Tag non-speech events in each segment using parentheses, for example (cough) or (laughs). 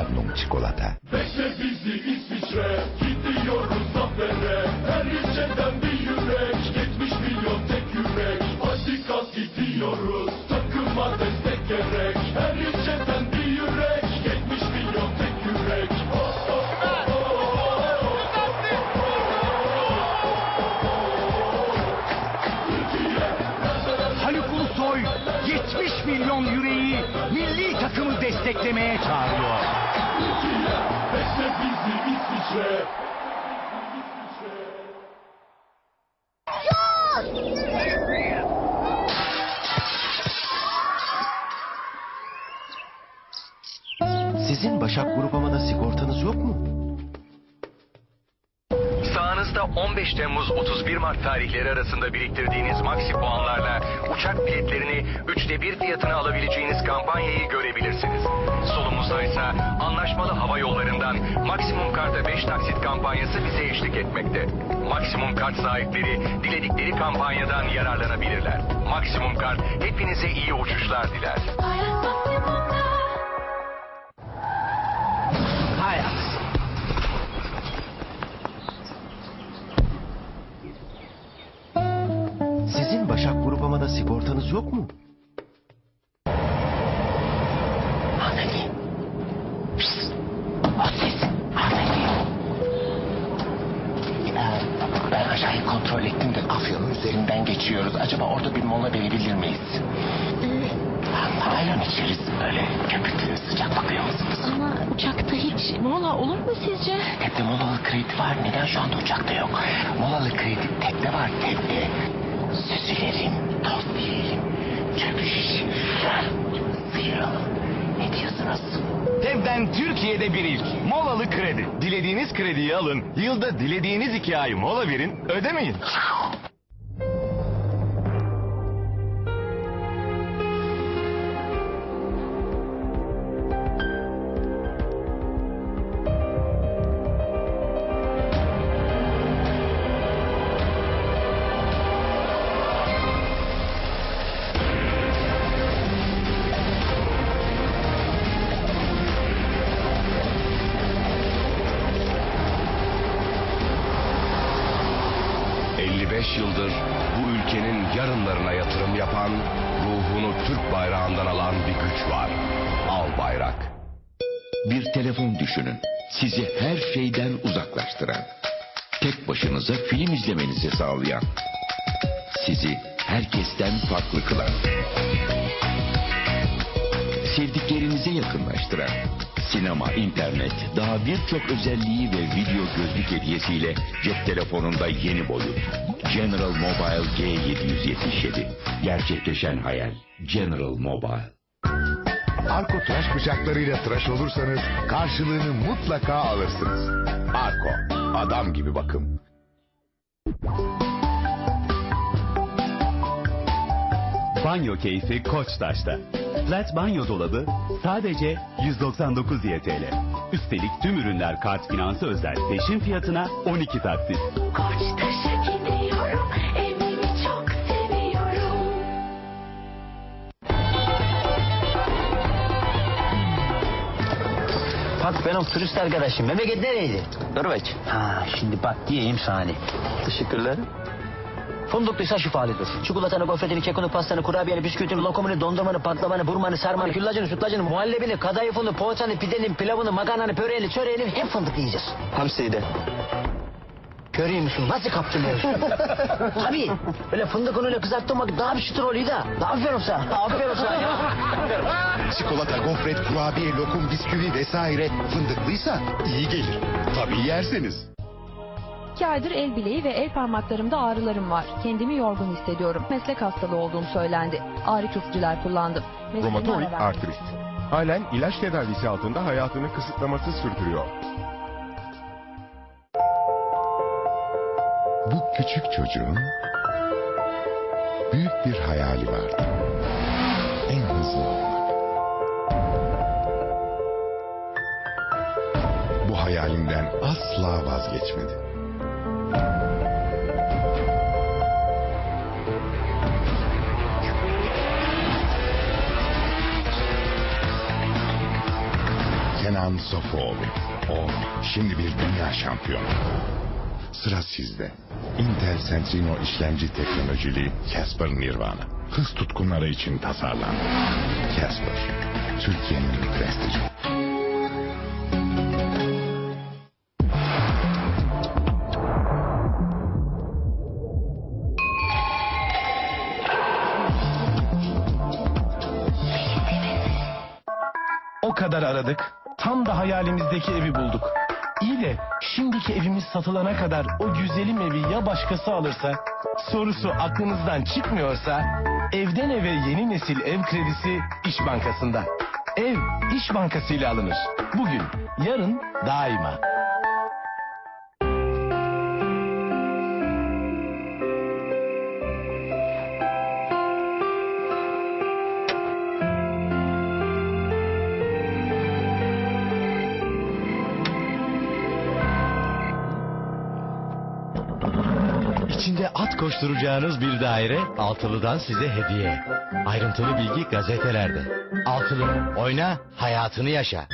Magnum çikolata. Bekle bizi İsviçre, gidiyoruz zafere. Her ilçeden bir yürek, 70 milyon tek yürek. Hadi kalk gidiyoruz, takıma destek gerek. Her ilçeden bir yürek, 70 milyon tek yürek. Oh, oh, oh, oh, oh. Haluk Ulusoy 70 milyon yüreği milli takımı desteklemeye çağırıyor. Bekle bizi İsviçre. Sizin Başak Grup Hava'da sigortanız yok mu? Sağınızda 15 Temmuz 31 Mart tarihleri arasında biriktirdiğiniz maksi puanlarla uçak biletlerini üçte bir fiyatına alabileceğiniz kampanyayı görebilirsiniz. Solumuzda ise anlaşmalı hava yollarından maksimum karta 5 taksit kampanyası bize eşlik etmekte. Maksimum kart sahipleri diledikleri kampanyadan yararlanabilirler. Maksimum kart hepinize iyi uçuşlar diler. Sizin Başak Grup Hava'da sigortanız yok mu? Hanımefendi. Geçiyoruz. Acaba orada bir mola verebilir miyiz? Ee, ayran içeriz. Öyle köpüklü sıcak bakıyor musunuz? Ama uçakta hiç mola olur mu sizce? Tekne molalı kredi var. Neden şu anda uçakta yok? Molalı kredi tekne var tekne. Süzülelim, toz yiyelim, çöp şiş, sıyıralım. Ne diyorsunuz? Devden Türkiye'de bir ilk. Molalı kredi. Dilediğiniz krediyi alın. Yılda dilediğiniz iki ay mola verin. Ödemeyin. Yıldır bu ülkenin yarınlarına yatırım yapan, ruhunu Türk bayrağından alan bir güç var. Al bayrak. Bir telefon düşünün. Sizi her şeyden uzaklaştıran. Tek başınıza film izlemenizi sağlayan. Sizi herkesten farklı kılan. Sevdiklerinize yakınlaştıran. Sinema, internet, daha birçok özelliği ve video gözlük hediyesiyle cep telefonunda yeni boyut. General Mobile G777. Gerçekleşen hayal. General Mobile. Arko tıraş bıçaklarıyla tıraş olursanız karşılığını mutlaka alırsınız. Arko, adam gibi bakım. Banyo keyfi Koçtaş'ta. Flat banyo dolabı sadece 199 YTL. Üstelik tüm ürünler kart finansı özel peşin fiyatına 12 taksit. Koçtaş'a gidiyorum. Evimi çok seviyorum. Bak ben o turist arkadaşım. Memleket nereydi? Norveç. Ha şimdi bak diyeyim sana. Teşekkürler. Fundukluysa şifalıdır. Çikolatanı, gofretini, kekini, pastanı, kurabiyeni, bisküvitini, lokumunu, dondurmanı, patlamanı, burmanı, sarmanı, güllacını, sütlacını, muhallebini, kadayıfını, poğaçanı, pidenin, pilavını, makarnanı, böreğini, çöreğini hep fındık yiyeceğiz. Hamsiyi de. Görüyor musun? Nasıl ben? (laughs) Tabii. Böyle fındık unuyla kızarttığım vakit daha bir çıtır oluyor da. Aferin sana. Aferin sana ya. (laughs) Çikolata, gofret, kurabiye, lokum, bisküvi vesaire fındıklıysa iyi gelir. Tabii yerseniz. İki aydır el bileği ve el parmaklarımda ağrılarım var. Kendimi yorgun hissediyorum. Meslek hastalığı olduğum söylendi. Ağrı kesiciler kullandım. Mesleğime Romatoid ara artrit. Halen ilaç tedavisi altında hayatını kısıtlaması sürdürüyor. Bu küçük çocuğun büyük bir hayali vardı. En hızlı olmak. Bu hayalinden asla vazgeçmedi. Hakan Sofuoğlu. O şimdi bir dünya şampiyonu. Sıra sizde. Intel Centrino işlemci teknolojili Casper Nirvana. Hız tutkunları için tasarlandı. Casper, Türkiye'nin prestiji. O kadar aradık. Tam da hayalimizdeki evi bulduk. İyi de şimdiki evimiz satılana kadar o güzelim evi ya başkası alırsa? Sorusu aklınızdan çıkmıyorsa evden eve yeni nesil ev kredisi İş Bankası'nda. Ev İş Bankası ile alınır. Bugün, yarın, daima. İçinde at koşturacağınız bir daire Altılı'dan size hediye. Ayrıntılı bilgi gazetelerde. Altılı oyna hayatını yaşa.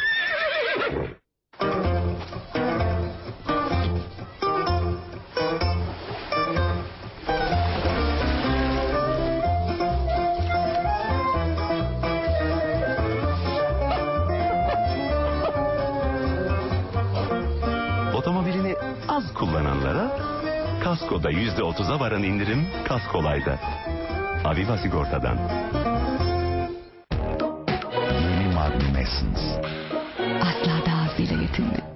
Otomobilini az kullananlara kaskoda yüzde otuza varan indirim kaskolayda. Aviva Sigorta'dan. Yeni Magnum Essence. Asla daha azıyla yetindim.